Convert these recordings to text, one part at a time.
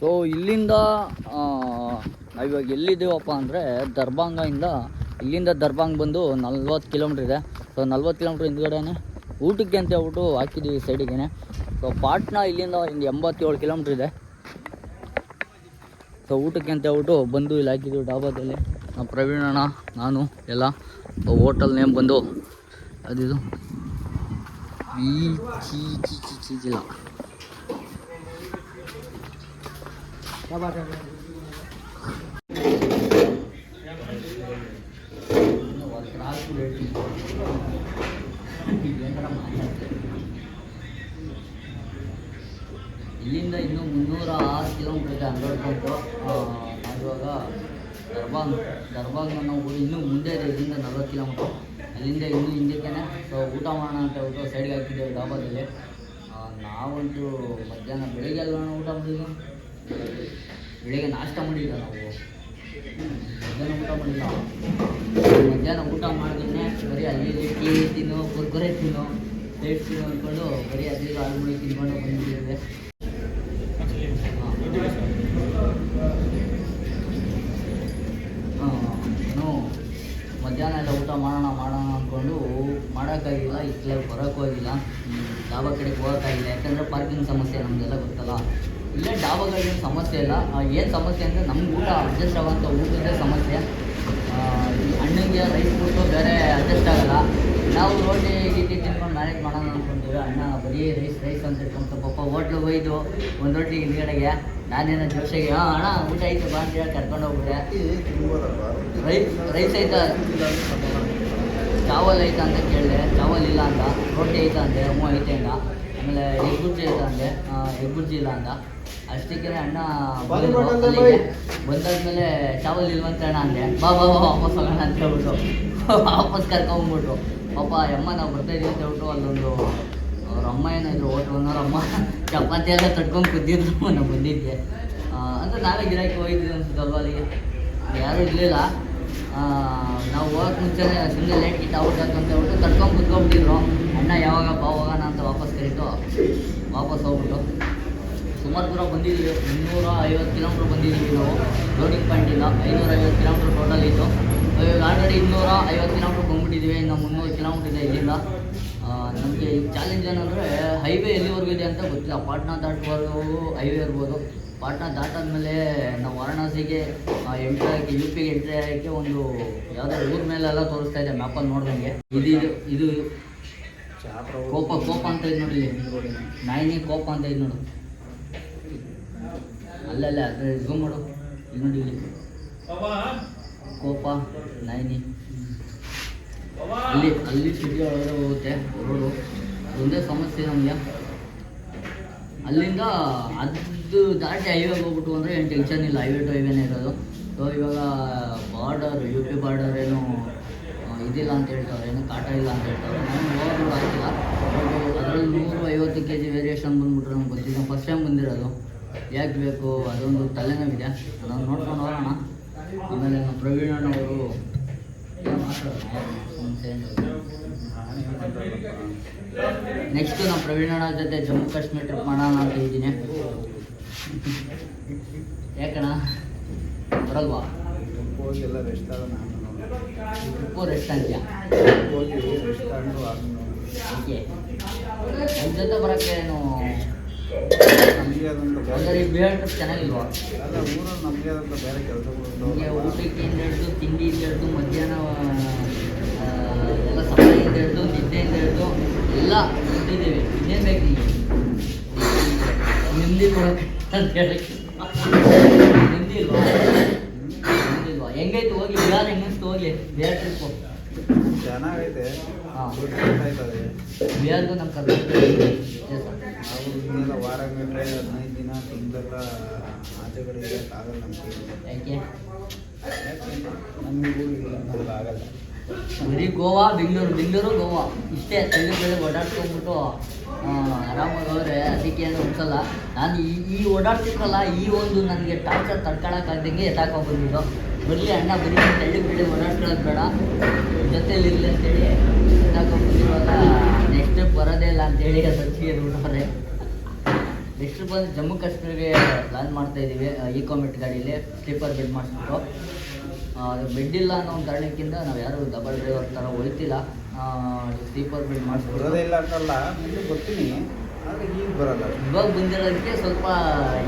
So ಇಲ್ಲಿಂದ ನಾವಿವಾಗ ಎಲ್ಲಿದ್ದೀವಪ್ಪ ಅಂದರೆ ದರ್ಭಾಂಗದಿಂದ ಇಲ್ಲಿಂದ ದರ್ಭಾಂಗ್ ಬಂದು ನಲ್ವತ್ತು ಕಿಲೋಮೀಟ್ರ್ ಇದೆ ಸೊ ನಲ್ವತ್ತು ಕಿಲೋಮೀಟ್ರ್ ಹಿಂದ್ಗಡೆನೆ ಊಟಕ್ಕೆ ಅಂತ ಹೇಳ್ಬಿಟ್ಟು ಹಾಕಿದ್ದೀವಿ ಸೈಡಿಗೆ ಸೊ ಪಾಟ್ನಾ ಇಲ್ಲಿಂದ ಒಂದು ಎಂಬತ್ತೇಳು ಕಿಲೋಮೀಟ್ರ್ ಇದೆ ಸೊ ಊಟಕ್ಕೆ ಅಂತ ಹೇಳ್ಬಿಟ್ಟು ಬಂದು ಇಲ್ಲಿ ಹಾಕಿದ್ದೀವಿ ಡಾಬಾದಲ್ಲಿ ನಾವು ಪ್ರವೀಣಣ್ಣ ನಾನು ಎಲ್ಲ ಹೋಟೆಲ್ ನೇಮ್ ಬಂದು ಅದಿದು ಈ ಚೀ ಇಲ್ಲಿಂದ ಇನ್ನು ಮುನ್ನೂರ ಆರು ಕಿಲೋಮೀಟರ್ ಅಂದ್ಕೊಂಡು ಮಾಡುವಾಗ ದರ್ಬಾಂಗ್ ದರ್ಬಾಂಗ್ ಅನ್ನೋ ಊರು ಇನ್ನೂ ಮುಂದೆ ಇದೆ, ಇಲ್ಲಿಂದ ನಲ್ವತ್ತು ಕಿಲೋಮೀಟರ್ ಅಲ್ಲಿಂದ ಇನ್ನೂ ಹಿಂದಕ್ಕೇನೆ ಸೊ ಊಟ ಮಾಡೋಣ ಅಂತ ಹೇಳ್ಬಿಟ್ಟು ಸೈಡ್ಗೆ ಹಾಕಿದ್ದೇವೆ ಡಾಬಾದಲ್ಲಿ. ನಾವಂತೂ ಮಧ್ಯಾಹ್ನ ಬೆಳಿಗ್ಗೆ ಅಲ್ವಾ ಊಟ ಮಾಡಿದ್ದು? ಬೆಳಿಗ್ಗೆ ನಾಷ್ಟ ಮಾಡಿಲ್ಲ ನಾವು. ಮಧ್ಯಾಹ್ನ ಊಟ ಮಾಡಿಲ್ಲ ಮಧ್ಯಾಹ್ನ ಊಟ ಮಾಡಿದ್ರೆ ಬರೀ ಅಲ್ಲಿ ಇಲ್ಲಿ ಟೀ ತಿನ್ನು, ಕುರ್ಕುರೆ ತಿನ್ನು, ಪ್ಲೇಟ್ ತಿನ್ನು ಅಂದ್ಕೊಂಡು ಬರೀ ಅಲ್ಲಿ ಆಲ್ಮುಡಿ ತಿನ್ಕೊಂಡು ಬಂದಿದ್ದೇವೆ. ಮಧ್ಯಾಹ್ನ ಎಲ್ಲ ಊಟ ಮಾಡೋಣ ಮಾಡೋಣ ಅಂದ್ಕೊಂಡು ಮಾಡೋಕ್ಕಾಗಿಲ್ಲ ಇತ್ತಲೇ ಬರೋಕ್ಕೂ ಆಗಿಲ್ಲ ಕಡೆಗೆ ಹೋಗೋಕ್ಕಾಗಿಲ್ಲ. ಯಾಕಂದರೆ ಪಾರ್ಕಿಂಗ್ ಸಮಸ್ಯೆ ನಮಗೆಲ್ಲ ಗೊತ್ತಲ್ಲ. ಇಲ್ಲೇ ಡಾಬಾಗಳಿಗೆ ಸಮಸ್ಯೆ ಇಲ್ಲ. ಏನು ಸಮಸ್ಯೆ ಅಂದರೆ ನಮ್ಗೆ ಊಟ ಅಡ್ಜಸ್ಟ್ ಆಗೋಂಥ ಊಟದೇ ಸಮಸ್ಯೆ ಈ ಅಣ್ಣಂಗೆ ರೈಸ್ ಕೊಟ್ಟು ಬೇರೆ ಅಡ್ಜಸ್ಟ್ ಆಗಲ್ಲ. ನಾವು ರೋಟಿ ಗೀಟಿ ತಿನ್ಕೊಂಡು ಮ್ಯಾನೇಜ್ ಮಾಡೋಣ ಅಂದ್ಕೊಂತೀವಿ ಅಣ್ಣ ಬರೀ ರೈಸ್ ರೈಸ್ ಅಂತ ಇಟ್ಕೊಂತ ಪಾಪ ಹೋಟ್ಲು ಒಯ್ದು ಒಂದು ರೊಟ್ಟಿ ಹಿಂದ್ಗಡೆಗೆ. ನಾನೇನೋ ಜೋಶಿಗೆ ಹಾಂ ಅಣ್ಣ ಊಟ ಐತೆ ಬಾ ಅಂತ ಹೇಳಿ ಕರ್ಕೊಂಡು ಹೋಗ್ಬಿಟ್ಟೆ ರೈಸ್ ರೈಸ್ ಐತಾ ಚಾವಲ್ ಐತಾ ಅಂತ ಕೇಳಿದೆ. ಚಾವಲ್ ಇಲ್ಲ ಅಂತ ರೋಟಿ ಐತಾ ಅಂದೆ. ಹ್ಞೂ ಐತೆ ಅಣ್ಣ ಆಮೇಲೆ ಎಗ್ ಬುರ್ಜಿ ಐತಾ ಅಂದೆ. ಎಗ್ ಬುರ್ಜಿ ಇಲ್ಲ ಅಂತ ಅಷ್ಟಕ್ಕೆ ಅಣ್ಣ ಬಂದಾದ್ಮೇಲೆ ಚಾವಲ್ ಇಲ್ವಂತ ಅಣ್ಣ ಅಂದೆ. ಬಾ ಬಾ ಬಾ ವಾಪಸ್ ಹೋಗೋಣ ಅಂತ ಹೇಳ್ಬಿಟ್ಟು ವಾಪಸ್ ಕರ್ಕೊಂಡ್ಬಿಟ್ರು ಪಾಪ ಅಮ್ಮ ನಾವು ಬರ್ತಾ ಇದೀವಿ ಅಂತ ಹೇಳ್ಬಿಟ್ಟು ಅಲ್ಲೊಂದು ಅವ್ರ ಅಮ್ಮ ಏನಾದ್ರು ಓಟ್ ಅನ್ನೋರ ಅಮ್ಮ ಚಪಾತಿ ಎಲ್ಲ ತಡ್ಕೊಂಡು ಕುದ್ದಿದ್ರು ನಾವು ಬಂದಿದ್ದೆ ಅಂತ ಅಂದ್ರೆ ನಾವೇ ಗಿರಾಕಿ ಹೋಗಿದ್ವಿ ಅನ್ಸುತ್ತಲ್ವ ಅಲ್ಲಿಗೆ. ಯಾರೂ ಇರಲಿಲ್ಲ. ನಾವು ಹೋಗಕ್ಕೆ ಮುಂಚೆನೇ ಸುಮ್ಮನೆ ಲೇಟ್ ಗಿಟ್ ಔಟ್ ಅಂತ ಹೇಳ್ಬಿಟ್ಟು ತಡ್ಕೊಂಡು ಕುತ್ಕೊಂಡ್ಬಿಟ್ಟಿದ್ರು. ಅಣ್ಣ ಯಾವಾಗ ಬಾ ಹೋಗೋಣ ಅಂತ ವಾಪಸ್ ಕರೀತು. ವಾಪಸ್ ಹೋಗ್ಬಿಟ್ಟು ಸುಮಾರು ದೂರ ಬಂದಿದ್ದೀವಿ. ಇನ್ನೂರ ಐವತ್ತು ಕಿಲೋಮೀಟ್ರ್ ಬಂದಿದ್ದೀವಿ ನಾವು. ಲೋಡಿಂಗ್ ಪಾಯಿಂಟಿಂದ ಐನೂರ ಐವತ್ತು ಕಿಲೋಮೀಟ್ರ್ ಟೋಟಲ್ ಇತ್ತು ಇವಾಗ ಆಲ್ರೆಡಿ ಇನ್ನೂರ ಐವತ್ತು ಕಿಲೋಮೀಟ್ರ್ ಬಂದ್ಬಿಟ್ಟಿದ್ದೀವಿ. ಇನ್ನು ಮುನ್ನೂರು ಕಿಲೋಮೀಟ್ರ್ ಇದೆ ಇಲ್ಲಿಂದ. ನಮಗೆ ಈಗ ಚಾಲೆಂಜ್ ಏನಂದರೆ ಹೈವೇ ಎಲ್ಲಿವರೆಗೂ ಇದೆ ಅಂತ ಗೊತ್ತಿಲ್ಲ. ಪಾಟ್ನಾ ದಾಟ್ಬೋದು ಹೈವೇ ಇರ್ಬೋದು. ಪಾಟ್ನಾ ದಾಟಾದ್ಮೇಲೆ ನಾವು ವಾರಣಾಸಿಗೆ ಎಂಟ್ರಿ ಆಗಿ ಯು ಪಿಗೆ ಎಂಟ್ರಿ ಆಗಿ ಒಂದು ಯಾವುದೋ ಊರ ಮೇಲೆಲ್ಲ ತೋರಿಸ್ತಾ ಇದೆ ಮ್ಯಾಪಲ್ಲಿ ನೋಡ್ದಂಗೆ. ಇದು ಇದು ಇದು ಕೋಪ ಕೋಪ ಅಂತ ಇದೆ ನೋಡಿ ನಾಯಿನಿ ಕೋಪ ಅಂತ ಇದೆ ನೋಡು. ಅಲ್ಲಲ್ಲ ಅದ್ರ ಝೂಮ್ ಮಾಡು. ಇಲ್ಲಿ ನೋಡಿ ಇಲ್ಲಿ. ಕೋಪ ನೈನಿ. ಅಲ್ಲಿ ಅಲ್ಲಿ ಸಿಟಿ ಒಳಗಡೆ ಹೋಗುತ್ತೆ ರೋಡು ಒಂದೇ ಸಮಸ್ಯೆ ನಮಗೆ. ಅಲ್ಲಿಂದ ಅದು ದಾಟಿ ಹೈವೇಗೆ ಹೋಗ್ಬಿಟ್ಟು ಅಂದರೆ ಏನು ಟೆನ್ಷನ್ ಇಲ್ಲ. ಹೈವೇ ಟು ಹೈವೇನೇ ಇರೋದು. ಸೊ ಇವಾಗ ಬಾರ್ಡರ್ ಯು ಪಿ ಬಾರ್ಡರ್ ಏನು ಇದಿಲ್ಲ ಅಂತ ಹೇಳ್ತಾವ್ರೆ. ಏನು ಕಾಟ ಇಲ್ಲ ಅಂತ ಹೇಳ್ತಾರೆ ನಾನು ಓವರ್ ಆಗ್ತಿಲ್ಲ. ಅದರಲ್ಲಿ ನೂರು ಐವತ್ತು ಕೆ ಜಿ ವೇರಿಯೇಷನ್ ಬಂದ್ಬಿಟ್ರೆ ನಮ್ಗೆ ಗೊತ್ತಿಲ್ಲ. ಫಸ್ಟ್ ಟೈಮ್ ಬಂದಿರೋದು. ಯಾಕೆ ಬೇಕು? ಅದೊಂದು ತಲೆನೋವಿದೆ. ಅದನ್ನು ನೋಡ್ಕೊಂಡು ಹೋಗೋಣ. ಆಮೇಲೆ ನಮ್ಮ ಪ್ರವೀಣ್ ಅಣ್ಣವರು ನೆಕ್ಸ್ಟ್ ನಮ್ಮ ಪ್ರವೀಣ್ ಅಣ್ಣ ಜೊತೆ ಜಮ್ಮು ಕಾಶ್ಮೀರ ಟ್ರಿಪ್ ಮಾಡೋಣ ಅಂತ ಇದ್ದೀನಿ. ಯಾಕಣ್ಣ? ಬರಲ್ವಾ ಟ್ರಿಪ್ಪು ರೆಸ್ಟ್ ಓಕೆ ನಮ್ಮ ಜೊತೆ ಬರೋಕ್ಕೆ ಏನು ನಮಗೆ ಆದಂಥ ಚೆನ್ನಾಗಿಲ್ವಾ? ಅಲ್ಲ ಊರಲ್ಲಿ ನಮಗೆ ಆದಂಥ ಬೇರೆ ಕೆಲಸಗಳು ಊಟಕ್ಕಿಂದ ಹಿಡಿದು ತಿಂಡಿಯಿಂದ ಹಿಡಿದು ಮಧ್ಯಾಹ್ನ ಎಲ್ಲ ಸಮಯದಿಂದ ಹಿಡಿದು ನಿದ್ದೆಯಿಂದ ಹಿಡಿದು ಎಲ್ಲ ಇಟ್ಟಿದ್ದೀವಿ ಇನ್ನೇನು ಬೇಕು ನಿಮ್ಮದಿ ಕೊಡೋಕೆ ಅಂತ ಹೇಳಕ್ಕೆ. ನಿಮ್ಮದಿ ಇಲ್ವಾ? ನಿಮ್ದಿ ಇಲ್ವಾ? ಹೆಂಗೈತೆ ಹೋಗಿ ಬಿಹಾರ್ ಹೆಂಗನ್ಸ್ತು ಹೋಗಿ ಬೇರೆ ಟ್ರಿಪ್ಪು ಚೆನ್ನಾಗೈತೆ. ಬಿಹಾರ್ಗೂ ನಮ್ಮ ಕರ್ನಾಟಕ ನಾವು ಇನ್ನೆಲ್ಲ ವಾರ ಗಂಟೆ ಹದಿನೈದು ದಿನ ತಿಂಗಳೆಲ್ಲ ಆಚೆ ಕಡೆ ಕೈಲಿ ಯಾಕೆ? ನಮಗೂ ಇಲ್ಲ ನಮ್ಗೆ ಆಗಲ್ಲ. ಬರೀ ಗೋವಾ ಬೆಂಗಳೂರು ಬೆಂಗಳೂರು ಗೋವಾ. ಇಷ್ಟೇ ಬೆಳೆ ಓಡಾಡ್ಕೊಂಡ್ಬಿಟ್ಟು ಆರಾಮಾಗಿ ಹೋದ್ರೆ ಅದಕ್ಕೆ ಏನು ಅನ್ಸಲ್ಲ ನಾನು ಈ ಈ ಓಡಾಡ್ತಿದ್ರಲ್ಲ ಈ ಒಂದು ನನಗೆ ಟಾರ್ಚರ್ ತಡ್ಕೊಳಕ್ಕಾಗ್ದಂಗೆ ಆಗ್ದಂಗೆ ಬಂದಿದ್ದು ಬರಲಿ ಅಣ್ಣ ಬರೀ ತಳ್ಳಿ ಬೆಳೆ ಓಡಾಡ್ಕೊಳ್ಳೋದು ಬೇಡ. ಜೊತೆಯಲ್ಲಿ ಇರಲಿ ಅಂತೇಳಿ. ನೆಕ್ಸ್ಟ್ ಬರೋದೇ ಇಲ್ಲ ಅಂತೇಳಿ ಸಚಿವ ಬಿಟ್ಟವ್ರೆ ನೆಕ್ಸ್ಟ್ ಬಂದು ಜಮ್ಮು ಕಾಶ್ಮೀರಿಗೆ ಪ್ಲಾನ್ ಮಾಡ್ತಾ ಇದ್ದೀವಿ. ಈಕೋಮೆಟ್ ಗಾಡೀಲಿ ಸ್ಲೀಪರ್ ಬೆಡ್ ಮಾಡಿಸ್ಬಿಟ್ಟು. ಬೆಡ್ ಇಲ್ಲ ಅನ್ನೋ ಒಂದು ಕಾರಣಕ್ಕಿಂತ ನಾವು ಯಾರು ಡಬಲ್ ಡ್ರೈವರ್ ಥರ ಹೋಯ್ತಿಲ್ಲ. Sleeper bed ಮಾಡಿಸ್ಬಿಟ್ಟು. ಇಲ್ಲ ಅಂತಲ್ಲ ಮುಂದೆ ಬರ್ತೀನಿ ಆದರೆ ಈಗ ಬರಲ್ಲ. ಇವಾಗ ಬಂದಿರೋದಕ್ಕೆ ಸ್ವಲ್ಪ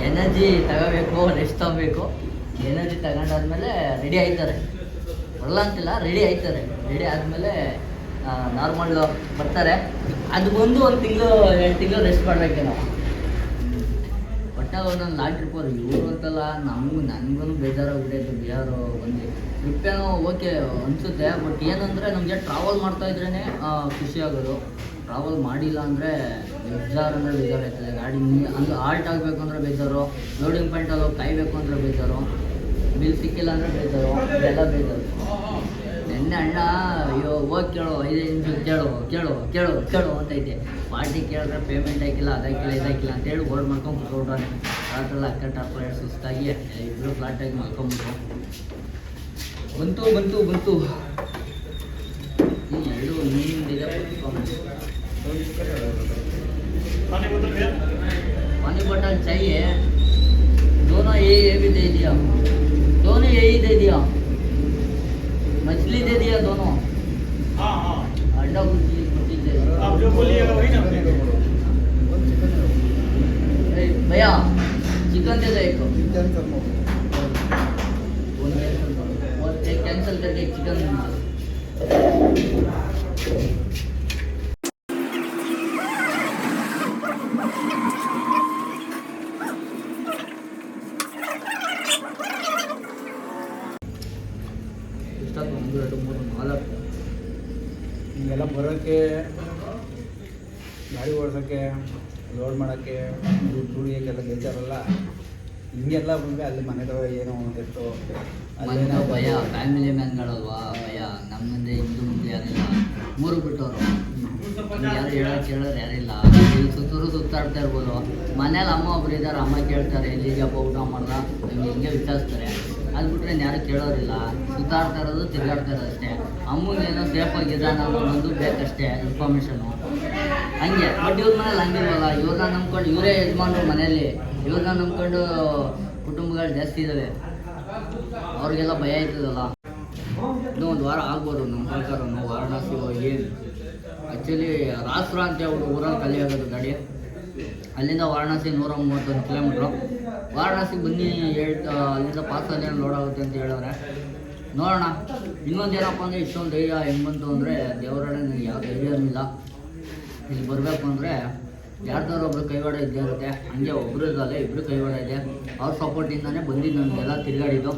ಎನರ್ಜಿ ತಗೋಬೇಕು ರೆಸ್ಟ್ ತಗೋಬೇಕು. ಎನರ್ಜಿ ತಗೊಂಡಾದ್ಮೇಲೆ ರೆಡಿ ಆಯ್ತಾರೆ. ಬರಲ್ಲ ಅಂತಿಲ್ಲ ರೆಡಿ ಆಯ್ತಾರೆ. ರೆಡಿ ಆದಮೇಲೆ ನಾರ್ಮಲ್ ಬರ್ತಾರೆ. ಅದು ಬಂದು ಒಂದು ತಿಂಗಳು, ಎರಡು ತಿಂಗಳು ರೆಸ್ಟ್ ಮಾಡಬೇಕು ನಾವು. ಒಟ್ಟ ಒಂದೊಂದು ಲಾಂಗ್ ಟ್ರಿಪ್ ಅವ್ರು ಇವರು ಅಂತಲ್ಲ, ನಮಗೂ ನನಗೂ ಬೇಜಾರಾಗ್ಬಿಟ್ಟೈತೆ ಬಿಹಾರು ಒಂದು ಟ್ರಿಪ್ಪೇನೋ ಓಕೆ ಅನಿಸುತ್ತೆ ಬಟ್ ಏನಂದರೆ ನಮಗೆ ಟ್ರಾವೆಲ್ ಮಾಡ್ತಾ ಇದ್ರೇ ಖುಷಿ ಆಗೋದು. ಟ್ರಾವೆಲ್ ಮಾಡಿಲ್ಲ ಅಂದರೆ ಬೇಜಾರು ಅಂದರೆ ಬೇಜಾರು ಆಯ್ತದೆ. ಗಾಡಿ ಹಂಗೆ ಆಲ್ಟ್ ಆಗಬೇಕು ಅಂದರೆ ಬೇಜಾರು. ಲೋಡಿಂಗ್ ಪಾಯಿಂಟಲ್ಲಿ ಹೋಗಿ ಕಾಯಬೇಕು ಅಂದರೆ ಬೇಜಾರು. ಬಿಲ್ ಸಿಕ್ಕಿಲ್ಲ ಅಂದರೆ ಬೇಜಾರು. ಎಲ್ಲ ಬೇಜಾರು. ನಿನ್ನೆ ಅಣ್ಣ ಅಯ್ಯೋ, ಹೋಗಿ ಕೇಳು ಐದು ನಿಮಿಷ ಕೇಳು ಕೇಳು ಕೇಳು ಕೇಳು ಅಂತೈತೆ ಪಾರ್ಟಿ ಕೇಳಿದ್ರೆ ಪೇಮೆಂಟ್ ಹಾಕಿಲ್ಲ, ಅದಾಕಿಲ್ಲ, ಇದಾಕಿಲ್ಲ ಅಂತೇಳಿ ಓಡ್ ಮಾಡ್ಕೊಂಡು ಕುತ್ಕೊಂಡ್ರೆ ರಾತ್ರೆಲ್ಲ ಅಕ್ಕ ಟಾಪ್ ಸುಸ್ತಾಗಿ ಇಬ್ಬರು ಫ್ಲಾಟಾಗಿ ಮಲ್ಕೊಂಬಿಟ್ರು ಬಂತು ಬಂತು ಬಂತು. ಎರಡು ನೀನಿಂದ ಪಾನಿ ಬಟಲ್ ಚಾಯಿ. ದೋನೋ ಏ ಇದೆಯಾ? ದೋನೋ ಏ ಇದೆಯಾ? गुठली दे दिया दोनों। हाँ हाँ। अंडा गुठली गुठली दे। आप जो बोलिएगा वही ना भैया चिकन दे दो एक। और एक कैंसिल करके चिकन ಲೋಡ್ ಮಾಡೋಕ್ಕೆ ದುಡ್ಡು ದುಡಿಯೋಕ್ಕೆಲ್ಲ ಬೇಜಾರಲ್ಲ. ಹಿಂಗೆಲ್ಲ ಬಂದರೆ ಅಲ್ಲಿ ಮನೆದವ ಏನೋ ಒಂದಿತ್ತು. ನಾವು ಭಯ ಫ್ಯಾಮಿಲಿ ಮ್ಯಾನ್ಗಳಲ್ವಾ ಭಯ. ನಮ್ಮ ಮುಂದೆ ಹಿಂದೂ ಮುಂದೆ ಯಾರಿಲ್ಲ. ಮೂರು ಬಿಟ್ಟವರು. ಯಾರು ಹೇಳೋ ಕೇಳೋರು ಯಾರಿಲ್ಲ ಇಲ್ಲಿ. ಸುತ್ತೂರು ಸುತ್ತಾಡ್ತಾ ಇರ್ಬೋದು. ಮನೇಲಿ ಅಮ್ಮ ಒಬ್ರು ಇದ್ದಾರೆ ಅಮ್ಮ ಕೇಳ್ತಾರೆ ಎಲ್ಲಿದ್ಯಪ್ಪ ಊಟ ಮಾಡ್ದ? ಹಿಂಗೆ ಹಿಂಗೆ ವಿಚಾರಿಸ್ತಾರೆ. ಅದು ಬಿಟ್ರೆ ಯಾರು ಕೇಳೋರಿಲ್ಲ. ಸುತ್ತಾಡ್ತಾ ಇರೋದು ತಿರುಗಾಡ್ತಾ ಇರೋದು ಅಷ್ಟೇ. ಅಮ್ಮಗೆ ಏನೋ ಸೇಫ್ ಆಗಿದ್ದಾನ ಅನ್ನೋದೊಂದು ಬೇಕಷ್ಟೇ ಇನ್ಫಾರ್ಮೇಷನು ಹಂಗೆ. ಬಟ್ ಇವ್ರ ಮನೇಲಿ ಹಂಗಿಲ್ವಲ್ಲ ಇವ್ರನ್ನ ನಂಬ್ಕೊಂಡು ಇವರೇ ಯಜಮಾನ್ರು ಮನೆಯಲ್ಲಿ. ಇವ್ರನ್ನ ನಂಬ್ಕೊಂಡು ಕುಟುಂಬಗಳು ಜಾಸ್ತಿ ಇದ್ದಾವೆ ಅವ್ರಿಗೆಲ್ಲ ಭಯ ಆಯ್ತದಲ್ಲ. ಇನ್ನೂ ಒಂದು ವಾರ ಆಗ್ಬೋದು ನಮ್ಮ ಪ್ರಕಾರ ವಾರಣಾಸಿ ಹೋಗಿ ಆ್ಯಕ್ಚುಲಿ ರಾಷ್ಟ್ರ ಅಂತ ಹೇಳ್ಬಿಟ್ಟು ಊರಲ್ಲಿ ಖಾಲಿ ಆಗೋದು ಗಾಡಿ. ಅಲ್ಲಿಂದ ವಾರಣಾಸಿ ನೂರ ಮೂವತ್ತೊಂದು ಕಿಲೋಮೀಟ್ರು ವಾರಣಾಸಿಗೆ ಬನ್ನಿ ಹೇಳ್ತಾ, ಅಲ್ಲಿಂದ ಪಾಸಲ್ಲಿ ಲೋಡ್ ಆಗುತ್ತೆ ಅಂತ ಹೇಳಿದ್ರೆ, ನೋಡೋಣ. ಇನ್ನೊಂದು ಏನಪ್ಪ ಅಂದರೆ ಇಷ್ಟೊಂದು ಧೈರ್ಯ ಹೆಂಗೆ ಬಂತು ಅಂದರೆ ದೇವರಡೆ ನನಗೆ ಯಾವ ಧೈರ್ಯ ಇಲ್ಲ. ಇಲ್ಲಿ ಬರಬೇಕು ಅಂದರೆ ಯಾರ್ದಾರು ಒಬ್ರು ಕೈವಾಡ ಇದ್ದೇ ಇರುತ್ತೆ. ಹಂಗೆ ಒಬ್ರು ಇರಲ್ಲ ಇಬ್ಬರು ಕೈವಾಡ ಇದೆ. ಅವ್ರ ಸಪೋರ್ಟಿಂದಾನೇ ಬಂದಿದ್ದು ನನಗೆಲ್ಲ ತಿರುಗಾಡಿದ್ದು.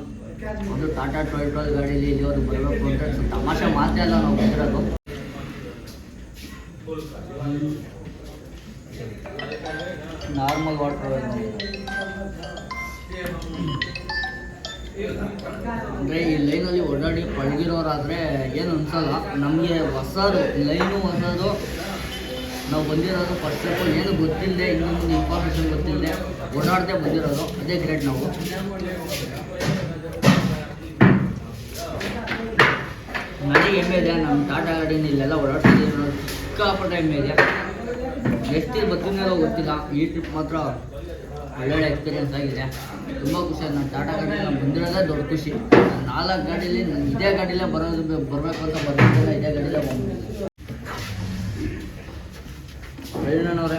ಒಂದು ಟಾಟಾ ಟ್ವೆಲ್ ಗಾಡೀಲಿ ಇಲ್ಲಿವರೆಗೆ ಬರಬೇಕು ಅಂದರೆ ತಮಾಷೆ ಮಾತೇ ಅಲ್ಲ ನಾವು ಬಂದಿರೋದು ನಾರ್ಮಲ್ ವಾಟರ್ ಅಂದರೆ ಈ ಲೈನಲ್ಲಿ ಓಡಾಡಿ ಪಳಗಿರೋರಾದರೆ ಏನು ಅನ್ಸಲ್ಲ. ನಮಗೆ ಹೊಸದು, ಲೈನು ಹೊಸದು ನಾವು ಬಂದಿರೋದು ಫಸ್ಟ್ ಸ್ಟೆಪ್ ಏನು ಗೊತ್ತಿಲ್ಲದೆ ಇನ್ನೊಂದು ಇನ್ಫಾರ್ಮೇಷನ್ ಗೊತ್ತಿಲ್ಲದೆ ಓಡಾಡದೆ ಬಂದಿರೋದು. ಅದೇ ಗ್ರೇಟ್ ನಾವು. ನನಗೆ ಹೆಮ್ಮೆ ಇದೆ. ನಮ್ಮ ಟಾಟಾ ಗಾಡಿನ ಇಲ್ಲೆಲ್ಲ ಓಡಾಡ್ತಿದ್ದೀವಿ ನೋಡೋದು ಸಿಕ್ಕಾಪಟ್ಟೆ ಹೆಮ್ಮೆ ಇದೆ. ಎಷ್ಟು ಬರ್ತೀನೋ ಗೊತ್ತಿಲ್ಲ ಈ ಟ್ರಿಪ್ ಮಾತ್ರ ಒಳ್ಳೊಳ್ಳೆ ಎಕ್ಸ್ಪೀರಿಯನ್ಸ್ ಆಗಿದೆ. ತುಂಬ ಖುಷಿ. ನಾನು ಟಾಟಾ ಗಾಡಿ ನಾನು ಬಂದಿರೋದೇ ದೊಡ್ಡ ಖುಷಿ. ನಾಲ್ಕು ಗಾಡೀಲಿ ನಾನು ಇದೇ ಗಾಡೀಲೇ ಬರೋದು ಬರಬೇಕು ಅಂತ ಬರ್ತಿದ್ದಿಲ್ಲ ಇದೇ ಗಾಡಿಲೇ ಬಂದ್ಬಿಟ್ಟಿದ್ದೆ ಅವರೇ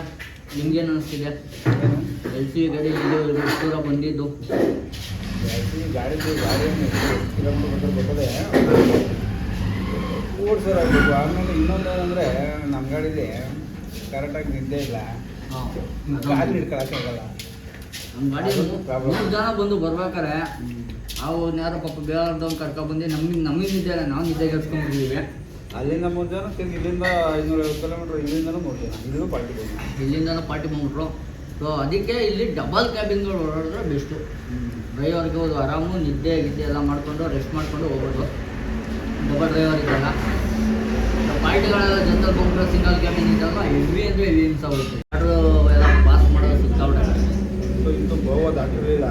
ನಿಮ್ಗೇನು ಅನಿಸ್ತಿದೆ? ಎಲ್ ಸಿ ಗಾಡಿ ಇದು ಬಂದಿದ್ದು ಎಲ್ ಬಂದಿದ್ದು? ಗಾಡಿ ಗಾಡಿ ಕಿಲೋಮೀಟರ್ ಬರ್ತದೆ ಆಮೇಲೆ ಇನ್ನೊಂದು ಏನಂದರೆ ನಮ್ಮ ಗಾಡೀಲಿ ಕರೆಕ್ಟಾಗಿ ನಿದ್ದೆ ಇಲ್ಲ. ಹಾಂ ಗಾಡಿ ಹಿಡ್ಕೊಳಕ್ಕಾಗಲ್ಲ. ನಮ್ಮ ಗಾಡಿ. ಮೂರು ಜನ ಬಂದು ಬರ್ಬೇಕಾರೆ ಅವು ಯಾರೋ ಪಾಪ ಬೇರೆದವ್ನು ಕರ್ಕೊಬಂದು ನಮಗೆ ನಮಗೆ ನಿದ್ದೆ ಇಲ್ಲ ನಾವು ನಿದ್ದೆ ಕೆಡ್ಸ್ಕೊಂಡ್ಬಿಟ್ಟಿದ್ದೀವಿ ಅಲ್ಲಿಂದ ಮೂರು ಜನ ತಿಂದು ಇಲ್ಲಿಂದ ಐನೂರೈವತ್ತು ಕಿಲೋಮೀಟ್ರ್ ಇಲ್ಲಿಂದನೂ ಮೂರು ಜನ ಇಲ್ಲಿಂದ ಪಾರ್ಟಿ ಬಂದು ಇಲ್ಲಿಂದ ಪಾರ್ಟಿ ಬಂದ್ಬಿಟ್ರು. ಸೊ ಅದಕ್ಕೆ ಇಲ್ಲಿ ಡಬಲ್ ಕ್ಯಾಬಿನ್ಗಳು ಓಡಾಡಿದ್ರೆ ಬೆಸ್ಟು ಡ್ರೈವರ್ಗೆ ಹೋದು ಆರಾಮು ನಿದ್ದೆ ಗಿದ್ದೆ ಎಲ್ಲ ಮಾಡಿಕೊಂಡು ರೆಸ್ಟ್ ಮಾಡಿಕೊಂಡು ಹೋಗೋದು ಡಬಲ್ ಡ್ರೈವರ್ ಇದ್ದಾಗ ಪಾರ್ಟಿಗಳೆಲ್ಲ ಜನರಲ್ ಬಂದ್ರೆ ಸಿಂಗಲ್ ಕ್ಯಾಬಿನ್ ಇದ್ದಾಗ ಹೆವಿ ಅಂದರೆ ಹೆವಿ ಹಿಂಸ ಆಗುತ್ತೆ. ಯಾರು ಎಲ್ಲ ಪಾಸ್ ಮಾಡೋದು ಸಿಕ್ಕಾಬಿಡುತ್ತೆ ಸೊ ಇಂಥ ಗೋವಾ ದಾಟಿರಲಿಲ್ಲ?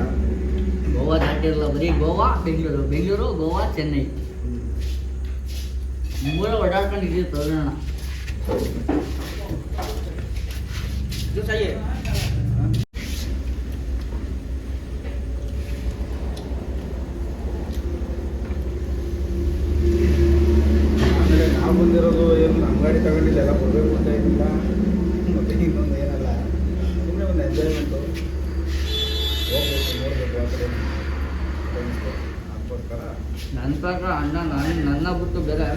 ಗೋವಾ ದಾಟಿರಲ್ಲ ಬರೀ ಗೋವಾ ಬೆಂಗಳೂರು. ಬೆಂಗಳೂರು ಗೋವಾ ಚೆನ್ನೈ. ಮೂಲ ಒಡಾಕೊಂಡಿದ್ದೀವಿ ತೋರೋಣ ಆಮೇಲೆ ನಾವು ಬಂದಿರೋದು ಏನು ಅಂಗಡಿ ತಗೊಂಡಿಲ್ಲ ಎಲ್ಲ ಕೊಡಬೇಕು ಅಂತ ಏನಿಲ್ಲ. ಮತ್ತೆ ಇನ್ನೊಂದು ಏನಲ್ಲ. ಸುಮ್ಮನೆ ಒಂದು ಎಂಜಾಯ್ಮೆಂಟು ಹೋಗ್ಬೇಕು ನೋಡಬೇಕು ಅದಕ್ಕೋಸ್ಕರ. ನನ್ನ ಪ್ರಕಾರ ಅಣ್ಣ ನಾನು ಬಿಟ್ಟು ಬೇರೆ ಯಾರ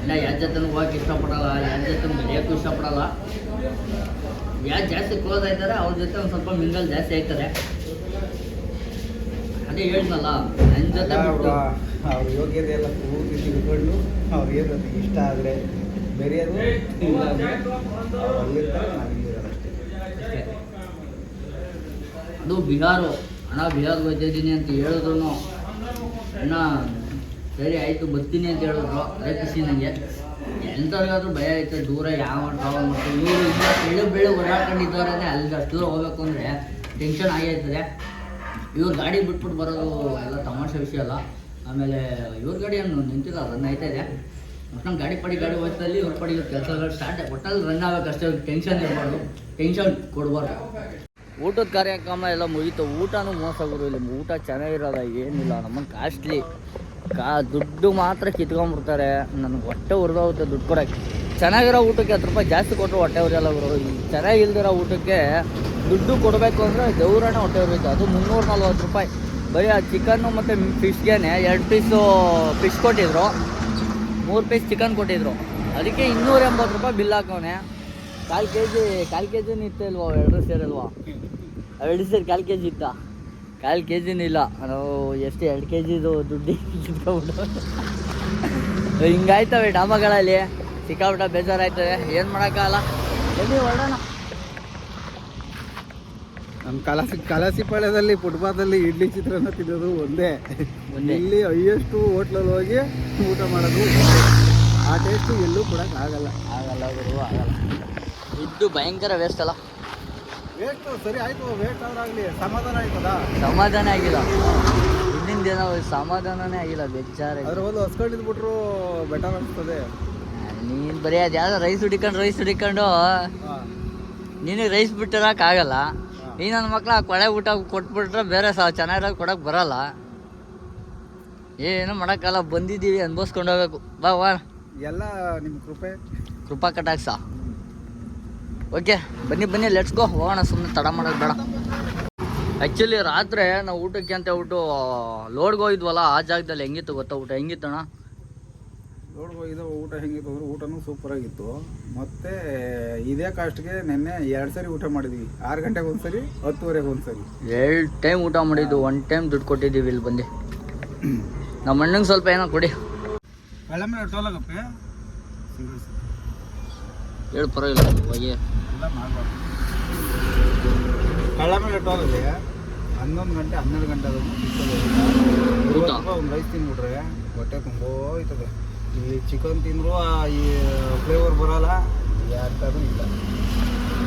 ಇಲ್ಲ ಯಾರ ಜೊತೆ ಹೋಗಕ್ಕೆ ಇಷ್ಟಪಡಲ್ಲ ಯಾರ ಜೊತೆ ಬೆಳೆಯೋಕ್ಕೂ ಇಷ್ಟಪಡಲ್ಲ. ಯಾರು ಜಾಸ್ತಿ ಕ್ಲೋಸ್ ಆಯ್ತಾರೆ ಅವ್ರ ಜೊತೆ ಒಂದು ಸ್ವಲ್ಪ ಮಿಂಗಲ್ ಜಾಸ್ತಿ ಆಯ್ತಾರೆ ಅದೇ ಹೇಳಿದ್ನಲ್ಲ ನನ್ನ ಜೊತೆ ಅವ್ರ ಯೋಗ್ಯತೆ ಎಲ್ಲ ಪೂರ್ತಿ ತಿಳ್ಕೊಂಡು ಅವ್ರಿಗೆ ಇಷ್ಟ ಆದರೆ ಬೆರೆಯೋದು ಇಲ್ಲ ಅಂದರೆ ಅವ್ರು ಅಲ್ಲಿರ್ತಾರೆ ನಾವು ಇಲ್ಲಿರೋದು ಅಷ್ಟೇ ಅಷ್ಟೇ. ಅದು ಬಿಹಾರು, ಅಣ್ಣ ಬಿಹಾರ್ಗೆ ಬರ್ತಿದ್ದೀನಿ ಅಂತ ಹೇಳಿದ್ರು ಅಣ್ಣ, ಸರಿ ಆಯಿತು, ಬರ್ತೀನಿ ಅಂತ ಹೇಳಿದ್ರು. ಅದೇ ಖುಷಿ ನನಗೆ ಎಂಥವ್ರಿಗಾದ್ರೂ ಭಯ ಐತೆ ದೂರ ಯಾವ ಟ್ರಾವೆಲ್ ಮಾಡ್ತೀವಿ ಇವರು ಇಲ್ಲ ಬೆಳೆ ಬೆಳೆ ಓಡಾಡ್ಕೊಂಡಿದ್ದಾರೆ ಅಲ್ಲಿ ಅಷ್ಟು ದೂರ ಹೋಗ್ಬೇಕು ಅಂದರೆ ಟೆನ್ಷನ್ ಆಗೈತದೆ ಇವ್ರ ಗಾಡಿ ಬಿಟ್ಬಿಟ್ಟು ಬರೋದು ಎಲ್ಲ ತಮಾಷೆ ವಿಷಯ ಅಲ್ಲ. ಆಮೇಲೆ ಇವ್ರ ಗಾಡಿ ಏನು ನಿಂತಿಲ್ಲ ರನ್ ಆಯ್ತಾ ಇದೆ. ಒಟ್ನಲ್ಲಿ ಗಾಡಿ ಪಡಿ, ಗಾಡಿ ಹೋಗ್ತಲ್ಲಿ ಇವ್ರ ಪಡಿ ಕೆಲಸಗಳು ಸ್ಟಾರ್ಟ್ ಒಟ್ಟಲ್ಲಿ ರನ್ ಆಗಬೇಕಷ್ಟೇ ಟೆನ್ಷನ್ ಇರಬಾರ್ದು. ಟೆನ್ಷನ್ ಕೊಡಬಾರ್ದು. ಊಟದ ಕಾರ್ಯಕ್ರಮ ಎಲ್ಲ ಮುಗಿತು. ಊಟನೂ ಮೋಸ ಇಲ್ಲಿ ಊಟ ಚೆನ್ನಾಗಿರೋದ ಏನಿಲ್ಲ. ನಮ್ಮನ್ನು ಕಾಸ್ಟ್ಲಿ. ಕಾ, ದುಡ್ಡು ಮಾತ್ರ ಕಿತ್ಕೊಂಡ್ಬಿಡ್ತಾರೆ. ನನಗೆ ಹೊಟ್ಟೆ ಉರಿದೋಗುತ್ತೆ ದುಡ್ಡು ಕೊಡೋಕ್ಕೆ. ಚೆನ್ನಾಗಿರೋ ಊಟಕ್ಕೆ ಹತ್ತು ರೂಪಾಯಿ ಜಾಸ್ತಿ ಕೊಟ್ಟರು ಹೊಟ್ಟೆ ಉರಿಯಲ್ಲ ಈ ಚೆನ್ನಾಗಿಲ್ದಿರೋ ಊಟಕ್ಕೆ ದುಡ್ಡು ಕೊಡಬೇಕು ಅಂದರೆ ದೇವ್ರನ್ನ ಹೊಟ್ಟೆ ಉರಿಯುತ್ತೆ. ಅದು ಮುನ್ನೂರ ನಲ್ವತ್ತು ರೂಪಾಯಿ. ಬರೀ ಆ ಚಿಕನ್ನು ಮತ್ತು ಫಿಶ್ಗೇನೆ ಎರಡು ಪೀಸು ಫಿಶ್ ಕೊಟ್ಟಿದ್ರು. ಮೂರು ಪೀಸ್ ಚಿಕನ್ ಕೊಟ್ಟಿದ್ರು. ಅದಕ್ಕೆ ಇನ್ನೂರ ಎಂಬತ್ತು ರೂಪಾಯಿ ಬಿಲ್ ಹಾಕವನೆ ಕಾಲು ಕೆ ಜಿ ಕಾಲು ಕೆ ಜಿನೂ ಇತ್ತಲ್ವಾ ಎರಡು ಸೇರಲ್ವಾ? ಎರಡು ಸೇರಿ ಕಾಲು ಕೆ ಜಿ ಇತ್ತ? ಕಾಲು ಕೆ ಜಿನೂ ಇಲ್ಲ. ನಾವು ಎಷ್ಟು ಎರಡು ಕೆ ಜಿದು ದುಡ್ಡು ಕಿತ್ಕೊಂಡ್ಬಿಟ್ಟು ಹಿಂಗಾಯ್ತವೆ ಡಾಬಾಗಳಲ್ಲಿ ಸಿಕ್ಕಾಬಿಟ್ಟ ಬೇಜಾರಾಯ್ತವೆ. ಏನು ಮಾಡೋಕ್ಕಾಗಲ್ಲ. ಎಲ್ಲಿ ಹೊರಡೋಣ? ನಮ್ಮ ಕಲಾಸಿ ಕಲಾಸಿಪಾಳ್ಯದಲ್ಲಿ ಫುಟ್ಪಾತಲ್ಲಿ ಇಡ್ಲಿ ಚಿತ್ರಾನ್ನ ತಿನ್ನೋದು ಒಂದೇ. ಇಲ್ಲಿ ಹೈಯೆಸ್ಟು ಹೋಟ್ಲಲ್ಲಿ ಹೋಗಿ ಊಟ ಮಾಡೋದು. ಆ ಟೇಸ್ಟು ಎಲ್ಲೂ ಕೊಡೋಕ್ಕಾಗಲ್ಲ. ಆಗಲ್ಲ ಆಗಲ್ಲ ಗುರು ಆಗಲ್ಲ. ದುಡ್ಡು ಭಯಂಕರ ವೇಸ್ಟ್ ಅಲ್ಲ. ವೇಸ್ಟ್ ಸರಿ ಆಯಿತು ವೇಸ್ಟ್ ಆದ್ರಾಗಲಿ ಸಮಾಧಾನ ಆಯ್ತದ? ಸಮಾಧಾನ ಆಗಿಲ್ಲ. ಹಿಂದಿನ ದಿನ ಸಮಾಧಾನನೇ ಆಗಿಲ್ಲ ಬೇಜಾರಾಗಿ. ಅದ್ರ ಒಂದು ಹಸ್ಕೊಂಡಿದ್ಬಿಟ್ರು ಬೆಟರ್ ಅನಿಸ್ತದೆ. ನೀನು ಬರೀ ಅದು ಯಾವ್ದೋ ರೈಸ್ ಹುಡಿಕೊಂಡು ರೈಸ್ ಹುಡಿಕೊಂಡು ನಿನಗೆ ರೈಸ್ ಬಿಟ್ಟಿರೋಕ್ಕಾಗಲ್ಲ ಈ ನನ್ನ ಮಕ್ಳು ಆ ಕೊಳೆ ಊಟ ಕೊಟ್ಬಿಟ್ರೆ ಬೇರೆ ಸಹ ಚೆನ್ನಾಗಿರೋ ಕೊಡೋಕೆ ಬರಲ್ಲ. ಏನು ಮಾಡೋಕ್ಕಲ್ಲ ಬಂದಿದ್ದೀವಿ ಅನ್ಭವಿಸ್ಕೊಂಡು ಹೋಗ್ಬೇಕು. ಬಾ ಬಾ. ಎಲ್ಲ ನಿಮ್ಮ ಕೃಪೆ. ಕೃಪಾ ಕಟಾಕ್ಸ ಓಕೆ ಬನ್ನಿ ಬನ್ನಿ ಲೆಟ್ಸ್ ಗೋ ಹೋಗೋಣ ಸುಮ್ಮನೆ ತಡ ಮಾಡೋದು ಬೇಡ. ಆ್ಯಕ್ಚುಲಿ ರಾತ್ರಿ ನಾವು ಊಟಕ್ಕೆ ಅಂತ ಹೇಳ್ಬಿಟ್ಟು ಲೋಡ್ಗೆ ಹೋಗಿದ್ವಲ್ಲ ಆ ಜಾಗದಲ್ಲಿ ಹೆಂಗಿತ್ತು ಗೊತ್ತಾ ಊಟ? ಹೆಂಗಿತ್ತಣ್ಣ ಲೋಡ್ಗೆ ಹೋಗಿದ್ದ ಊಟ ಹೆಂಗಿತ್ತು ಅಂದ್ರೆ ಊಟನೂ ಸೂಪರ್ ಆಗಿತ್ತು. ಮತ್ತೆ ಇದೇ ಕಾಸ್ಟ್ಗೆ ನಿನ್ನೆ ಎರಡು ಸರಿ ಊಟ ಮಾಡಿದ್ವಿ. ಆರು ಗಂಟೆಗೆ ಒಂದ್ಸರಿ ಹತ್ತುವರೆಗೆ ಒಂದ್ಸರಿ. ಎರಡು ಟೈಮ್ ಊಟ ಮಾಡಿದ್ದು ಒನ್ ಟೈಮ್ ದುಡ್ಡು ಕೊಟ್ಟಿದ್ದೀವಿ ಇಲ್ಲಿ ಬಂದು. ನಮ್ಮ ಅಣ್ಣಂಗೆ ಸ್ವಲ್ಪ ಏನೋ ಕೊಡಿ. ಹೇಳು ಪರವಾಗಿಲ್ಲ ಹೋಗಿ. ಎಲ್ಲ ಮಾಡಬಾರ್ದು. ಕಳ್ಳ ಮೇಲೆ ಟೋಲಲ್ಲಿ ಹನ್ನೊಂದು ಗಂಟೆ ಹನ್ನೆರಡು ಗಂಟೆ ಆದ್ರೂ ಊಟ. ಒಂದು ರೈಸ್ ತಿಂದ್ಬಿಟ್ರೆ ಹೊಟ್ಟೆ ತುಂಬ ಹೋಯ್ತದೆ ಇಲ್ಲಿ ಚಿಕನ್ ತಿಂದ್ರು ಆ ಈ ಫ್ಲೇವರ್ ಬರಲ್ಲ. ಯಾರ್ತಾರು ಇಲ್ಲ.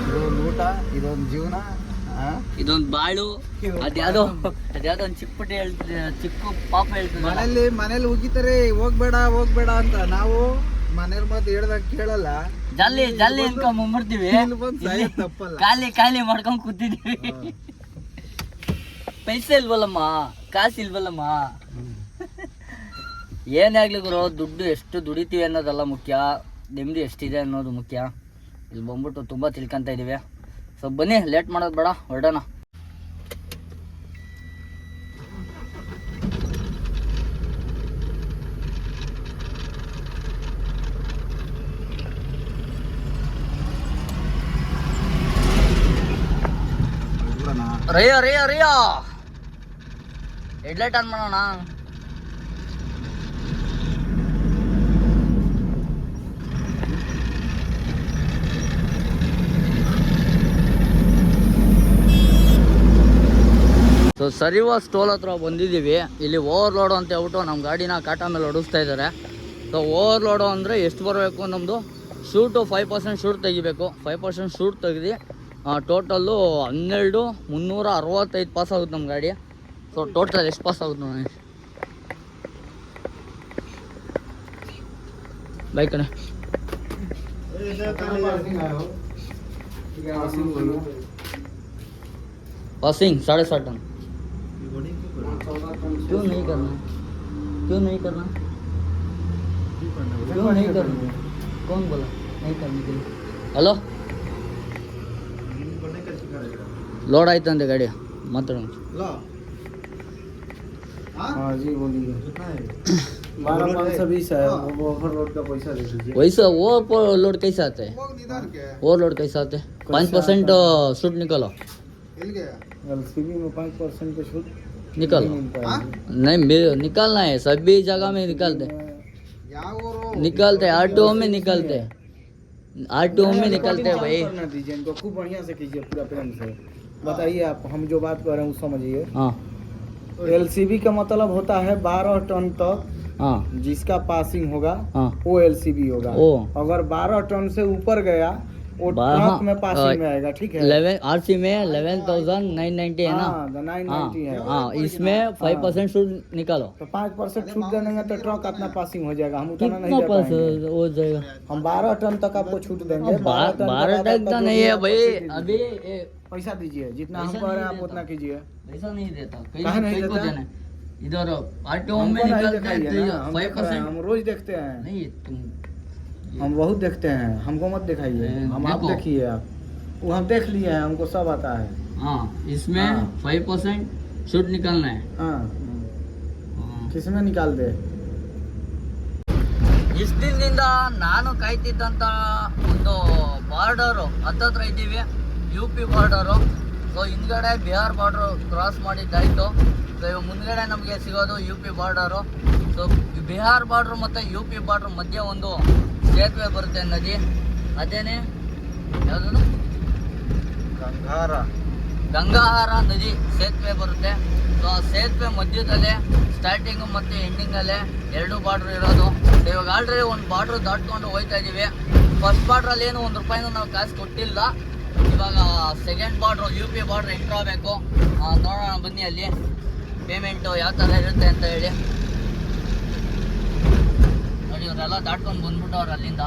ಇದೊಂದು ಊಟ ಇದೊಂದು ಜೀವನ ಆ? ಇದೊಂದು ಬಾಳು. ಅದ್ಯಾವ್ದೋ ಅದ್ಯಾವ್ದೋ ಒಂದು ಚಿಕ್ಕ ಪುಟ್ಟ ಹೇಳ್ತಿದೆ ಚಿಕ್ಕ ಪಾಪ ಹೇಳ್ತಿದೆ ಮನೇಲಿ ಮನೇಲಿ ಉಗಿತಾರೆ ಹೋಗ್ಬೇಡ ಹೋಗ್ಬೇಡ ಅಂತ. ನಾವು ಮನೇಲಿ ಮಾತು ಹೇಳ್ದಾಗ ಕೇಳಲ್ಲ. ಜಲ್ಲಿ ಜಲ್ಲಿ ಅನ್ಕೊಂಡ್ ಖಾಲಿ ಖಾಲಿ ಮಾಡ್ಕೊಂಡ್ ಕೂತಿದೀವಿ ಪೈಸೆ ಇಲ್ವಲ್ಲಮ್ಮ? ಕಾಸು ಇಲ್ವಲ್ಲಮ್ಮ? ಏನೇ ಆಗ್ಲಿ ಗುರು ದುಡ್ಡು ಎಷ್ಟು ದುಡಿತೀವಿ ಅನ್ನೋದಲ್ಲ ಮುಖ್ಯ. ನೆಮ್ಮದಿ ಎಷ್ಟಿದೆ ಅನ್ನೋದು ಮುಖ್ಯ. ಇಲ್ಲಿ ಬಂದ್ಬಿಟ್ಟು ತುಂಬ ತಿಳ್ಕೊಂತ ಇದೀವಿ. ಸೊ ಬನ್ನಿ ಲೇಟ್ ಮಾಡೋದು ಬೇಡ ಹೊರಡೋಣ. ರಯ್ಯ ರಯ್ಯ ರಯ್ಯ ಹೆಡ್ಲೈಟ್ ಆನ್ ಮಾಡೋಣ? ಸೊ ಸರಿವಾಸ್ ಟೋಲ್ ಹತ್ರ ಬಂದಿದ್ದೀವಿ. ಇಲ್ಲಿ ಓವರ್ಲೋಡು ಅಂತ ಹೇಳ್ಬಿಟ್ಟು ನಮ್ಮ ಗಾಡಿನ ಕಾಟಾ ಮೇಲೆ ಹೊಡಿಸ್ತಾ ಇದ್ದಾರೆ. ಸೊ ಓವರ್ಲೋಡು ಅಂದರೆ ಎಷ್ಟು ಬರಬೇಕು ನಮ್ಮದು ಶೂಟು ಫೈವ್ ಪರ್ಸೆಂಟ್ ಶೂಟ್ ತೆಗಿಬೇಕು. ಫೈವ್ ಪರ್ಸೆಂಟ್ ಶೂಟ್ ತೆಗ್ದು ಟೋಟಲ್ಲು ಹನ್ನೆರಡು ಮುನ್ನೂರ ಅರವತ್ತೈದು ಪಾಸ್ ಆಗುತ್ತೆ ನಮ್ಮ ಗಾಡಿ ಸೊ ಟೋಟಲ್ ಎಷ್ಟು ಪಾಸ್ ಆಗುತ್ತೆ ನೋಡಿ ಬೈಕ್ ಕಣೆ पासिंग साढ़े सात टन क्यों नहीं करना क्यों नहीं करना क्यों नहीं करना कौन बोला ಹಲೋ ಲೋಡ್ ಆಯ್ತಂತೆ ಗಾಡಿ ಮಾತಾಡೋಣ हाँ जी बोलिए बारह पाँच सौ बीस है वो ओवर रोड का पैसा दे दीजिए वैसा वो लोड कैसे आते हैं वो लोड कैसे आते हैं पाँच परसेंट सूट निकालो एलसीबी में पाँच परसेंट का छूट निकालो नहीं मिल पाएगी। नहीं मे- निकालना है सभी जगह में निकालते हैं। निकालते आर टी में निकालते आर टी में निकालते हैं भाई करना दीजिए इनको खूब बढ़िया से कीजिए पूरा प्रेम से बताइए आप हम जो बात कर रहे हैं वो समझिए। हाँ। एलसीबी का मतलब होता है बारह टन तक हाँ। जिसका पासिंग होगा हाँ। वो एलसीबी होगा। ओ। अगर बारह टन से ऊपर गया वो ट्रक में पासिंग में आएगा ठीक है? इलेवन आर सी में इलेवन थाउज़ेंड नाइन नाइन्टी है ना? हाँ नाइन हाँ। नाइन्टी है हाँ इसमें फाइव परसेंट सूट निकालो। तो पाँच परसेंट छूट देंगे तो ट्रक अपना पासिंग हो जाएगा। हम उतना नहीं दे हो जाएगा? हम बारह टन तक आपको छूट देंगे। अब बा- टन तक तो नहीं है भाई। अभी पैसा दीजिए जितना हम पैसा कह रहे हैं नहीं आप देता। उतना कीजिए पैसा नहीं देता कई काहे नहीं कई को देता? देना है। इधर आर टी में हमको नहीं निकालते दिखाइए हैं ना, हम फाइव देख रहे हैं, परसेंट हम रोज देखते हैं नहीं तुम हम बहुत देखते हैं हमको मत दिखाइए ए, हम आप देखो। देखिए आप वो हम देख लिए हैं हमको सब आता है हाँ इसमें हाँ। फाइव परसेंट सूट निकालना है हाँ हाँ। किसमें निकाल दे ಇಷ್ಟು ದಿನದಿಂದ ನಾನು ಕಾಯ್ತಿದ್ದಂಥ ಒಂದು ಬಾರ್ಡರು ಹತ್ತತ್ರ ಇದ್ದೀವಿ ಯು ಪಿ ಬಾರ್ಡರು ಸೊ ಹಿಂದ್ಗಡೆ ಬಿಹಾರ್ ಬಾರ್ಡ್ರು ಕ್ರಾಸ್ ಮಾಡಿದ್ದಾಯಿತು. ಸೊ ಇವಾಗ ಮುಂದ್ಗಡೆ ನಮಗೆ ಸಿಗೋದು U P border so Bihar border ಮತ್ತು ಯು ಪಿ ಬಾರ್ಡ್ರ್ ಮಧ್ಯೆ ಒಂದು ಸೇತುವೆ ಬರುತ್ತೆ ನದಿ. ಅದೇನೇ? ಯಾವುದನ್ನು ಗಂಗಾರ. ಗಂಗಾಹಾರ ನದಿ ಸೇತುವೆ ಬರುತ್ತೆ. ಸೊ ಆ ಸೇತುವೆ ಮಧ್ಯದಲ್ಲೇ ಸ್ಟಾರ್ಟಿಂಗು ಮತ್ತು ಎಂಡಿಂಗಲ್ಲೇ ಎರಡು ಬಾರ್ಡ್ರ್ ಇರೋದು. ಸೊ ಇವಾಗ ಆಲ್ರೆಡಿ ಒಂದು ಬಾರ್ಡ್ರ್ ದಾಟ್ಕೊಂಡು ಹೋಗ್ತಾ ಇದ್ದೀವಿ ಫಸ್ಟ್ ಬಾರ್ಡ್ರಲ್ಲಿ ಏನು ಒಂದು ರೂಪಾಯಿನೂ ನಾವು ಕಾಸು ಕೊಟ್ಟಿಲ್ಲ. ಇವಾಗ second border U P border entry ಆಗಬೇಕು ನೋಡೋಣ ಬನ್ನಿ ಅಲ್ಲಿ. ಪೇಮೆಂಟು ಯಾವ ಥರ ಇರುತ್ತೆ ಅಂತ ಹೇಳಿ. ನೋಡಿ, ಇವರೆಲ್ಲ ದಾಟ್ಕೊಂಡು ಬಂದ್ಬಿಟ್ಟವ್ರು ಅಲ್ಲಿಂದ.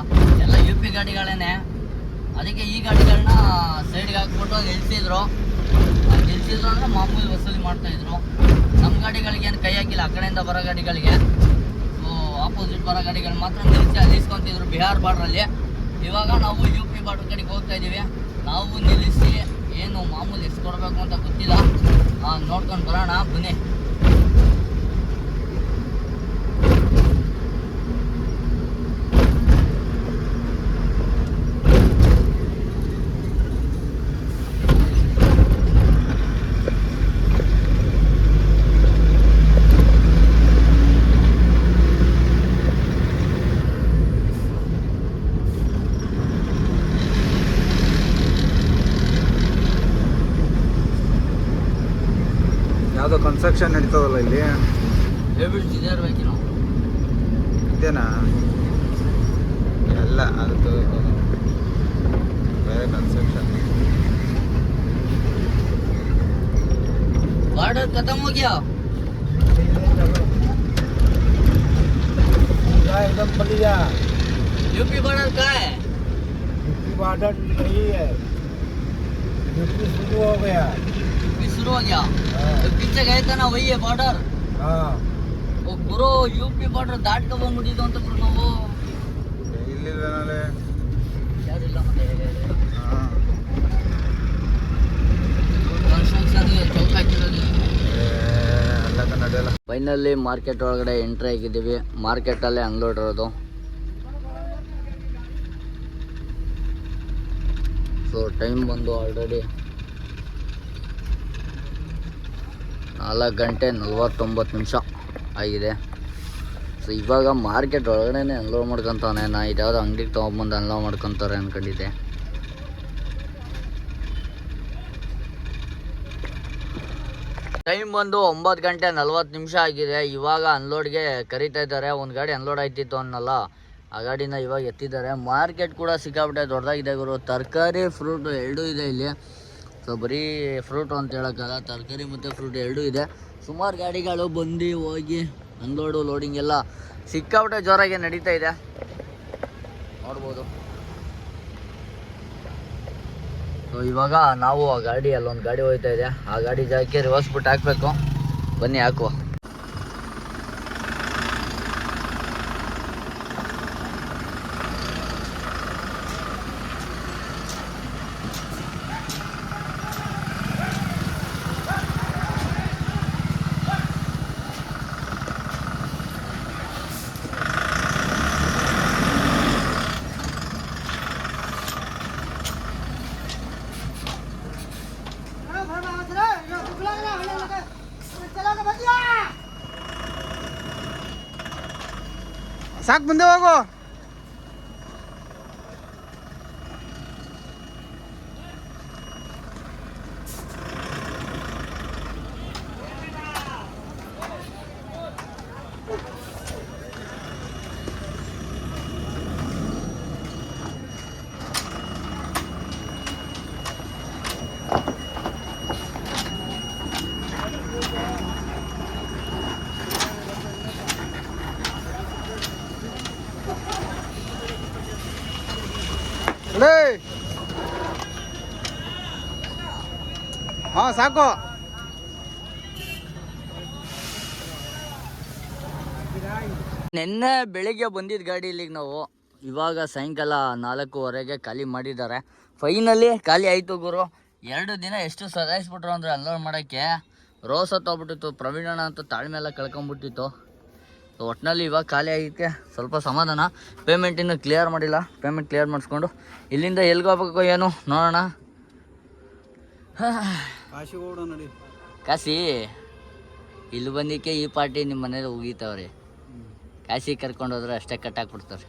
ಎಲ್ಲ ಯು ಪಿ ಗಾಡಿಗಳೇನೆ. ಅದಕ್ಕೆ ಈ ಗಾಡಿಗಳನ್ನ ಸೈಡ್ಗೆ ಹಾಕ್ಬಿಟ್ಟು ನಿಲ್ಸಿದ್ರು. ನಿಲ್ಸಿದ್ರು ಅಂದರೆ ಮಾಮೂಲಿ ವಸೂಲಿ ಮಾಡ್ತಾಯಿದ್ರು ನಮ್ಮ ಗಾಡಿಗಳಿಗೆ ಏನು ಕೈ ಹಾಕಿಲ್ಲ, ಆ ಕಡೆಯಿಂದ ಬರೋ ಗಾಡಿಗಳಿಗೆ. ಸೊ ಆಪೋಸಿಟ್ ಬರೋ ಗಾಡಿಗಳು ಮಾತ್ರ ನಿಲ್ಸಿ ಅಲ್ಲಿ ಇಸ್ಕೊತಿದ್ರು ಬಿಹಾರ್ ಬಾರ್ಡ್ರಲ್ಲಿ ಇವಾಗ ನಾವು ಯು ಪಿ ಬಾರ್ಡ್ರ್ ಕಡೆಗೆ ಹೋಗ್ತಾ ಇದ್ದೀವಿ ನಾವು ನಿಲ್ಲಿಸಿ ಏನು ಮಾಮೂಲಿ ಎಷ್ಟು ಕೊಡಬೇಕು ಅಂತ ಗೊತ್ತಿಲ್ಲ. ನೋಡ್ಕೊಂಡು ಬರೋಣ ಬನ್ನಿ. ಕನ್ಸ್ಟ್ರಕ್ಷನ್ ನಡೀತದಲ್ಲ ಇಲ್ಲಿ ಹೇಳ್ಬಿಟ್ಟು ಇದೇ ಇರ್ಬೇಕು ನಾವು ಇದೇನಾ ಎಲ್ಲ ಅದು ಬೇರೆ ಕನ್ಸ್ಟ್ರಕ್ಷನ್ बॉर्डर खत्म हो गया एकदम बढ़िया यूपी बॉर्डर कहाँ है बॉर्डर नहीं है यूपी शुरू हो गया यूपी शुरू हो गया तो पीछे गए थे ना वही है बॉर्डर हाँ वो गुरु यूपी बॉर्डर ದಾಟ್ ಬಂದ್ಬಿಟ್ಟಿದ್ದು ಅಂತ ಗುರು ನಾವು ಇಲ್ಲಿಲ್ಲ ಯಾರಿಲ್ಲ ಮತ್ತೆ ಹಾಂ ಕನ್ಸ್ಟ್ರಕ್ಷನ್ ಚೌಕ ಹಾಕಿರೋದು ಎಲ್ಲ ಕನ್ನಡ ಫೈನಲಿ ಮಾರ್ಕೆಟ್ ಒಳಗಡೆ ಎಂಟ್ರಿ ಆಗಿದ್ದೀವಿ ಮಾರ್ಕೆಟಲ್ಲೇ ಅನ್ಲೋಡ್ ಇರೋದು ಸೊ ಟೈಮ್ ಬಂದು ಆಲ್ರೆಡಿ ನಾಲ್ಕು ಗಂಟೆ ನಲ್ವತ್ತೊಂಬತ್ತು ನಿಮಿಷ ಆಗಿದೆ. ಸೊ ಇವಾಗ ಮಾರ್ಕೆಟ್ ಒಳಗಡೆ ಅನ್ಲೋಡ್ ಮಾಡ್ಕೊತಾನೆ ನಾ ಇದ್ಯಾವುದೋ ಅಂಗಡಿಗೆ ತೊಗೊಂಬಂದು ಅನ್ಲೋಡ್ ಮಾಡ್ಕೊತಾರೆ ಅಂದ್ಕೊಂಡಿದ್ದೆ ಟೈಮ್ ಬಂದು ಒಂಬತ್ತು ಗಂಟೆ ನಲ್ವತ್ತು ನಿಮಿಷ ಆಗಿದೆ. ಇವಾಗ ಅನ್ಲೋಡ್ಗೆ ಕರಿತಾ ಇದ್ದಾರೆ. ಒಂದು ಗಾಡಿ ಅನ್ಲೋಡ್ ಆಯ್ತಿತ್ತು ಅನ್ನಲ್ಲ. ಆ ಗಾಡಿನ ಇವಾಗ ಎತ್ತಿದ್ದಾರೆ. ಮಾರ್ಕೆಟ್ ಕೂಡ ಸಿಕ್ಕಾಬಿಟ್ಟೆ ದೊಡ್ಡದಾಗಿದೆ ಗುರು. ತರಕಾರಿ ಫ್ರೂಟ್ ಎರಡೂ ಇದೆ ಇಲ್ಲಿ. ಸೊ ಬರೀ ಫ್ರೂಟು ಅಂತ ಹೇಳೋಕ್ಕಲ್ಲ ತರಕಾರಿ ಮತ್ತು ಫ್ರೂಟ್ ಎರಡೂ ಇದೆ. ಸುಮಾರು ಗಾಡಿಗಳು ಬಂದು ಹೋಗಿ ಅನ್ಲೋಡು ಲೋಡಿಂಗ್ ಎಲ್ಲ ಸಿಕ್ಕಾಪಟ್ಟೆ ಜೋರಾಗಿ ನಡೀತಾ ಇದೆ. ನೋಡ್ಬೋದು. ಸೊ ಇವಾಗ ನಾವು ಆ ಗಾಡಿ, ಅಲ್ಲೊಂದು ಗಾಡಿ ಹೋಗ್ತಾ ಇದೆ. ಆ ಗಾಡಿ ಜಾಗಕ್ಕೆ ರಿವರ್ಸ್ ಬಿಟ್ಟು ಹಾಕ್ಬೇಕು. ಬನ್ನಿ, ಹಾಕುವ ಸಾಕು ಮುಂದೆ ಹೋಗು ಲೇ ಹಾಂ, ಸಾಕು. ನಿನ್ನೆ ಬೆಳಿಗ್ಗೆ ಬಂದಿದ್ದ ಗಾಡಿ ಇಲ್ಲಿಗೆ ನಾವು. ಇವಾಗ ಸಾಯಂಕಾಲ ನಾಲ್ಕೂವರೆಗೆ ಖಾಲಿ ಮಾಡಿದ್ದಾರೆ. ಫೈನಲಿ ಖಾಲಿ ಆಯಿತು ಗುರು. ಎರಡು ದಿನ ಎಷ್ಟು ಸದಾಯಿಸ್ಬಿಟ್ರು ಅಂದರೆ ಅನ್ಲೋಡ್ ಮಾಡೋಕ್ಕೆ. ರೋಸ್ ಹತ್ತೋಗ್ಬಿಟ್ಟಿತ್ತು ಪ್ರವೀಣಣ್ಣ ಅಂತ ತಾಳ್ಮೆ ಎಲ್ಲ ಕಳ್ಕೊಂಬಿಟ್ಟಿತ್ತು ಒಟ್ಟಿನಲ್ಲಿ ಇವಾಗ ಖಾಲಿ ಆಗಿದ್ದಕ್ಕೆ ಸ್ವಲ್ಪ ಸಮಾಧಾನ. ಪೇಮೆಂಟ್ ಇನ್ನೂ ಕ್ಲಿಯರ್ ಮಾಡಿಲ್ಲ. ಪೇಮೆಂಟ್ ಕ್ಲಿಯರ್ ಮಾಡಿಸ್ಕೊಂಡು ಇಲ್ಲಿಂದ ಎಲ್ಲಿಗೆ ಹೋಗ್ಬೇಕು ಏನು ನೋಡೋಣ. ಕಾಸಿ ನಡಿ. ಕಾಶಿ ಇಲ್ಲಿ ಬಂದಿಕ್ಕೆ ಈ ಪಾರ್ಟಿ ನಿಮ್ಮ ಮನೇಲಿ ಉಗೀತಾವ್ರಿ. ಕಾಶಿ ಕರ್ಕೊಂಡು ಹೋದ್ರೆ ಅಷ್ಟೇ ಕಟ್ಟಾಕ್ಬಿಡ್ತಾರೆ.